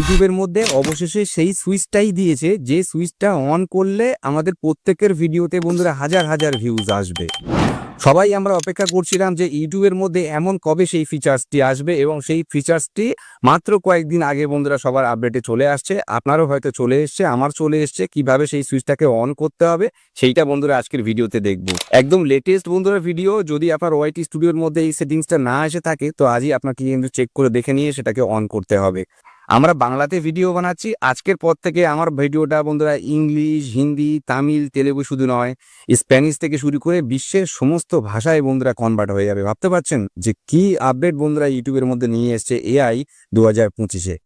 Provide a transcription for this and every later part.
ইউটিউবের মধ্যে অবশেষে সেই সুইচটাই দিয়েছে, যে সুইচটা অন করলে আমাদের প্রত্যেকের ভিডিওতে বন্ধুরা হাজার হাজার ভিউজ আসবে। সবাই আমরা অপেক্ষা করছিলাম যে ইউটিউবের মধ্যে এমন কবে সেই ফিচার্সটি আসবে এবং সেই ফিচার্সটি মাত্র কয়েকদিন আগে বন্ধুরা সবার আপডেটে চলে আসছে। আপনারও হয়তো চলে এসছে, আমার চলে এসছে, কীভাবে সেই সুইচটাকে অন করতে হবে সেইটা বন্ধুরা আজকের ভিডিওতে দেখব। একদম লেটেস্ট বন্ধুরা ভিডিও যদি আপনার ওয়াইটি স্টুডিওর মধ্যে এই সেটিংসটা না এসে থাকে, তো আজই আপনাকে কিন্তু চেক করে দেখে নিয়ে সেটাকে অন করতে হবে। আমরা বাংলাতে ভিডিও বানাচ্ছি। আজকের পর থেকে আমার ভিডিওটা বন্ধুরা ইংলিশ, হিন্দি, তামিল, তেলেগু শুধু নয়, স্প্যানিশ থেকে শুরু করে বিশ্বের সমস্ত ভাষায় বন্ধুরা কনভার্ট হয়ে যাবে। ভাবতে পারছেন যে কি আপডেট বন্ধুরা ইউটিউবের মধ্যে নিয়ে এসছে এআই দু হাজার পঁচিশে?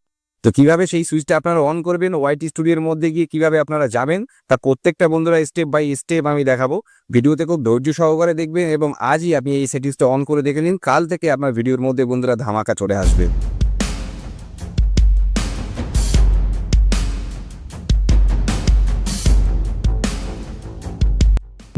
তো কীভাবে সেই সুইচটা আপনারা অন করবেন ওয়াইটি স্টুডিওর মধ্যে গিয়ে কীভাবে আপনারা যাবেন তা প্রত্যেকটা বন্ধুরা স্টেপ বাই স্টেপ আমি দেখাবো। ভিডিওতে খুব ধৈর্য সহকারে দেখবেন এবং আজই আপনি এই সেটিংসটা অন করে দেখে নিন। কাল থেকে আপনার ভিডিওর মধ্যে বন্ধুরা ধামাকা চলে আসবে।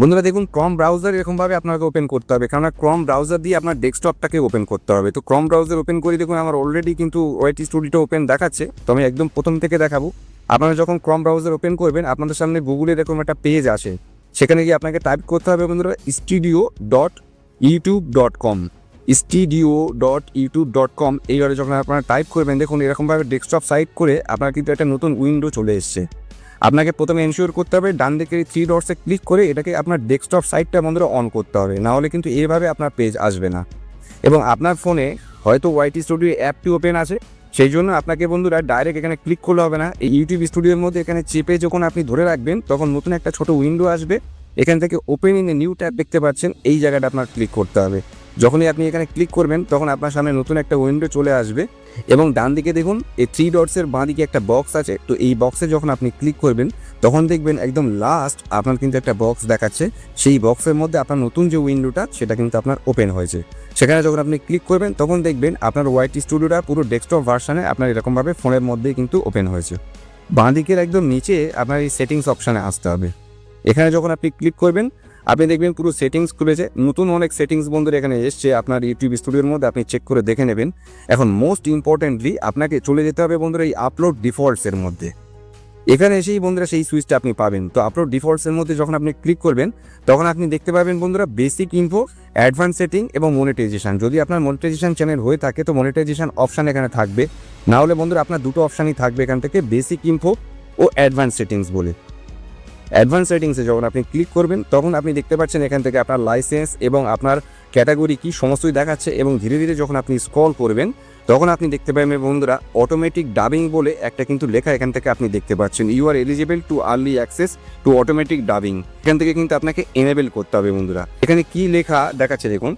বন্ধুরা দেখুন ক্রম ব্রাউজার এরকমভাবে আপনাকে ওপেন করতে হবে। কারণ ক্রম ব্রাউজার দিয়ে আপনার ডেস্কটপটাকে ওপেন করতে হবে। তো ক্রম ব্রাউজার ওপেন করে, দেখুন, আমার অলরেডি কিন্তু ওয়াইটি স্টুডিওটা ওপেন দেখাচ্ছে। তো আমি একদম প্রথম থেকে দেখাবো। আপনারা যখন ক্রম ব্রাউজার ওপেন করবেন, আপনাদের সামনে গুগলে এরকম একটা পেজ আসে সেখানে গিয়ে আপনাকে টাইপ করতে হবে বন্ধুরা studio dot YouTube dot com studio dot YouTube dot com এইভাবে যখন আপনারা টাইপ করবেন, দেখুন, এরকমভাবে ডেস্কটপ সাইট করে আপনার কিন্তু একটা নতুন উইন্ডো চলে এসছে। আপনাকে প্রথমে এনশিওর করতে হবে, ডান দিকে থ্রি ডটসে ক্লিক করে এটাকে আপনার ডেস্কটপ সাইটটা বন্ধুরা অন করতে হবে। না হলে কিন্তু এইভাবে আপনার পেজ আসবে না। এবং আপনার ফোনে হয়তো ওয়াইটি স্টুডিও অ্যাপটি ওপেন আছে। সেই জন্য আপনাকে বন্ধুরা ডাইরেক্ট এখানে ক্লিক করলে হবে না। এই ইউটিউব স্টুডিওর মধ্যে এখানে চেপে যখন আপনি ধরে রাখবেন, তখন নতুন একটা ছোট উইন্ডো আসবে। এখান থেকে open in a new tab দেখতে পাচ্ছেন, এই জায়গাটা আপনার ক্লিক করতে হবে। যখনই আপনি এখানে ক্লিক করবেন, তখন আপনার সামনে নতুন একটা উইন্ডো চলে আসবে। এবং ডান দিকে দেখুন, এই থ্রি ডটসের বাঁ দিকে একটা বক্স আছে। তো এই বক্সে যখন আপনি ক্লিক করবেন, তখন দেখবেন একদম লাস্ট আপনার কিন্তু একটা বক্স দেখাচ্ছে। সেই বক্সের মধ্যে আপনার নতুন যে উইন্ডোটা সেটা কিন্তু আপনার ওপেন হয়েছে। সেখানে যখন আপনি ক্লিক করবেন, তখন দেখবেন আপনার ওয়াইটি স্টুডিওটা পুরো ডেস্কটপ ভার্সানে আপনার এরকমভাবে ফোনের মধ্যেই কিন্তু ওপেন হয়েছে। বাঁ দিকের একদম নিচে আপনার এই সেটিংস অপশানে আসতে হবে। এখানে যখন আপনি ক্লিক করবেন আপনি দেখবেন পুরো সেটিংস খুলেছে। নতুন অনেক সেটিংস বন্ধুরা এখানে এসছে, আপনার ইউটিউব স্টুডিওর মধ্যে আপনি চেক করে দেখে নেবেন। এখন মোস্ট ইম্পর্টেন্টলি আপনাকে চলে যেতে হবে বন্ধুরা এই আপলোড ডিফল্টসের মধ্যে। এখানে এসেই বন্ধুরা সেই সুইচটা আপনি পাবেন। তো আপলোড ডিফল্টসের মধ্যে যখন আপনি ক্লিক করবেন, তখন আপনি দেখতে পাবেন বন্ধুরা বেসিক ইনফো অ্যাডভান্স সেটিং এবং মনিটাইজেশন যদি আপনার মনিটাইজেশন চ্যানেল হয়ে থাকে, তো মনিটাইজেশন অপশান এখানে থাকবে। না হলে বন্ধুরা আপনার দুটো অপশানই থাকবে এখান থেকে বেসিক ইনফো ও অ্যাডভান্স সেটিংস বলে। অ্যাডভান্স সেটিংসে যখন আপনি ক্লিক করবেন, তখন আপনি দেখতে পাচ্ছেন এখান থেকে আপনার লাইসেন্স এবং আপনার ক্যাটাগরি কি সমস্তই দেখাচ্ছে এবং ধীরে ধীরে যখন আপনি স্ক্রল করবেন, তখন আপনি দেখতে পাবেন বন্ধুরা অটোমেটিক ডাবিং বলে একটা কিন্তু লেখা এখান থেকে আপনি দেখতে পাচ্ছেন। You are eligible to early access to automatic dubbing এখান থেকে কিন্তু আপনাকে এনেবেল করতে হবে বন্ধুরা। এখানে কি লেখা দেখাচ্ছে দেখুন।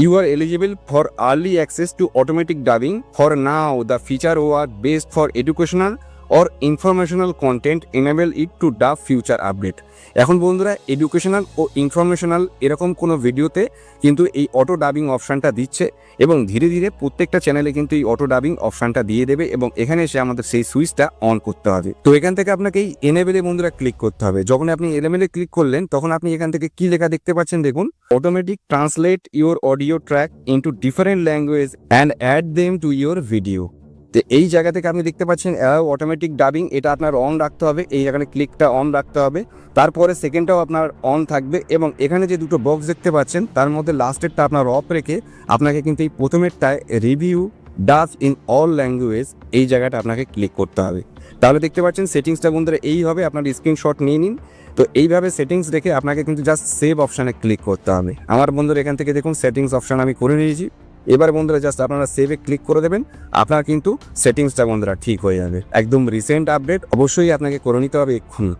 You are eligible for early access to automatic dubbing for now the feature O are best for educational or informational content enable it to dub future update এখন বন্ধুরা এডুকেশনাল ও ইনফরমেশনাল এরকম কোনো ভিডিওতে কিন্তু এই অটো ডাবিং অপশানটা দিচ্ছে এবং ধীরে ধীরে প্রত্যেকটা চ্যানেলে কিন্তু এই অটো ডাবিং অপশানটা দিয়ে দেবে এবং এখানে এসে আমাদের সেই সুইচটা অন করতে হবে। তো এখান থেকে আপনাকে এই এনেবেলে বন্ধুরা ক্লিক করতে হবে। যখন আপনি এলেমেলে ক্লিক করলেন, তখন আপনি এখান থেকে কি লেখা দেখতে পাচ্ছেন দেখুন? Automatic translate your audio track into different language and add them to your video তো এই জায়গা থেকে আপনি দেখতে পাচ্ছেন অটোমেটিক ডাবিং এটা আপনার অন রাখতে হবে। এই জায়গায় ক্লিকটা অন রাখতে হবে। তারপরে সেকেন্ডটাও আপনার অন থাকবে এবং এখানে যে দুটো বক্স দেখতে পাচ্ছেন, তার মধ্যে লাস্টেরটা আপনার অফ রেখে আপনাকে কিন্তু এই প্রথমেরটায় review does in all language এই জায়গাটা আপনাকে ক্লিক করতে হবে। তাহলে দেখতে পাচ্ছেন সেটিংসটা বন্ধুরা এইভাবে আপনার স্ক্রিনশট নিয়ে নিন। তো এইভাবে সেটিংস রেখে আপনাকে কিন্তু জাস্ট সেভ অপশানে ক্লিক করতে হবে। আমার বন্ধুরা, এখান থেকে দেখুন সেটিংস অপশান আমি করে নিয়েছি। এবার বন্ধুরা জাস্ট আপনারা সেভে ক্লিক করে দেবেন, আপনার কিন্তু সেটিংসটা বন্ধুরা ঠিক হয়ে যাবে। একদম রিসেন্ট আপডেট অবশ্যই আপনাকে করে নিতে হবে এক্ষুনি।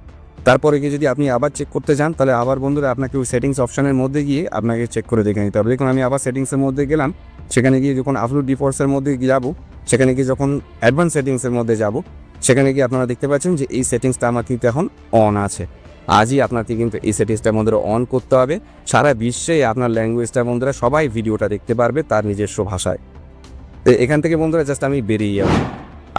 তারপরে গিয়ে যদি আপনি আবার চেক করতে চান তাহলে আবার বন্ধুরা আপনাকে ওই সেটিংস অপশানের মধ্যে গিয়ে আপনাকে চেক করে দেখে নিতে হবে। দেখুন, আমি আবার সেটিংসের মধ্যে গেলাম, সেখানে গিয়ে যখন আপলোড ডিফল্টসের মধ্যে যাব, সেখানে গিয়ে যখন অ্যাডভান্স সেটিংসের মধ্যে যাব, সেখানে গিয়ে আপনারা দেখতে পাচ্ছেন যে এই সেটিংসটা আমার কিন্তু এখন অন আছে। আজই আপনাকে কিন্তু এই সেটিংসটা বন্ধুরা অন করতে হবে। সারা বিশ্বে আপনার ল্যাঙ্গুয়েজটা বন্ধুরা সবাই ভিডিওটা দেখতে পারবে তার নিজস্ব ভাষায়। তো এখান থেকে বন্ধুরা জাস্ট আমি বেরিয়ে যাব।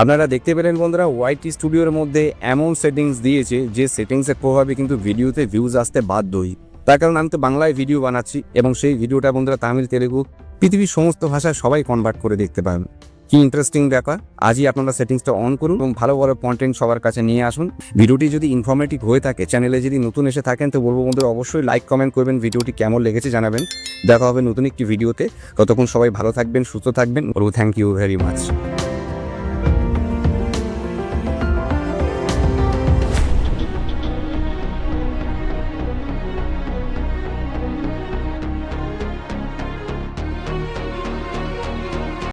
আপনারা দেখতে পেলেন বন্ধুরা ওয়াইটি স্টুডিওর মধ্যে এমন সেটিংস দিয়েছে যে সেটিংসের প্রভাবে কিন্তু ভিডিওতে ভিউজ আসতে বাধ্যই তার কারণ আমি তো বাংলায় ভিডিও বানাচ্ছি এবং সেই ভিডিওটা বন্ধুরা তামিল, তেলেগু, পৃথিবীর সমস্ত ভাষায় সবাই কনভার্ট করে দেখতে পাবেন কি ইন্টারেস্টিং ব্যাপার, আজই আপনারা সেটিংসটা অন করুন এবং ভালো ভালো কন্টেন্ট সবার কাছে নিয়ে আসুন। ভিডিওটি যদি ইনফরমেটিভ হয়ে থাকে চ্যানেলে যদি নতুন এসে থাকেন, তো বলব বন্ধুরা অবশ্যই লাইক কমেন্ট করবেন, ভিডিওটি কেমন লেগেছে জানাবেন। দেখা হবে নতুন একটি ভিডিওতে। ততক্ষণ সবাই ভালো থাকবেন, সুস্থ থাকবেন। বলব থ্যাংক ইউ ভেরি মাচ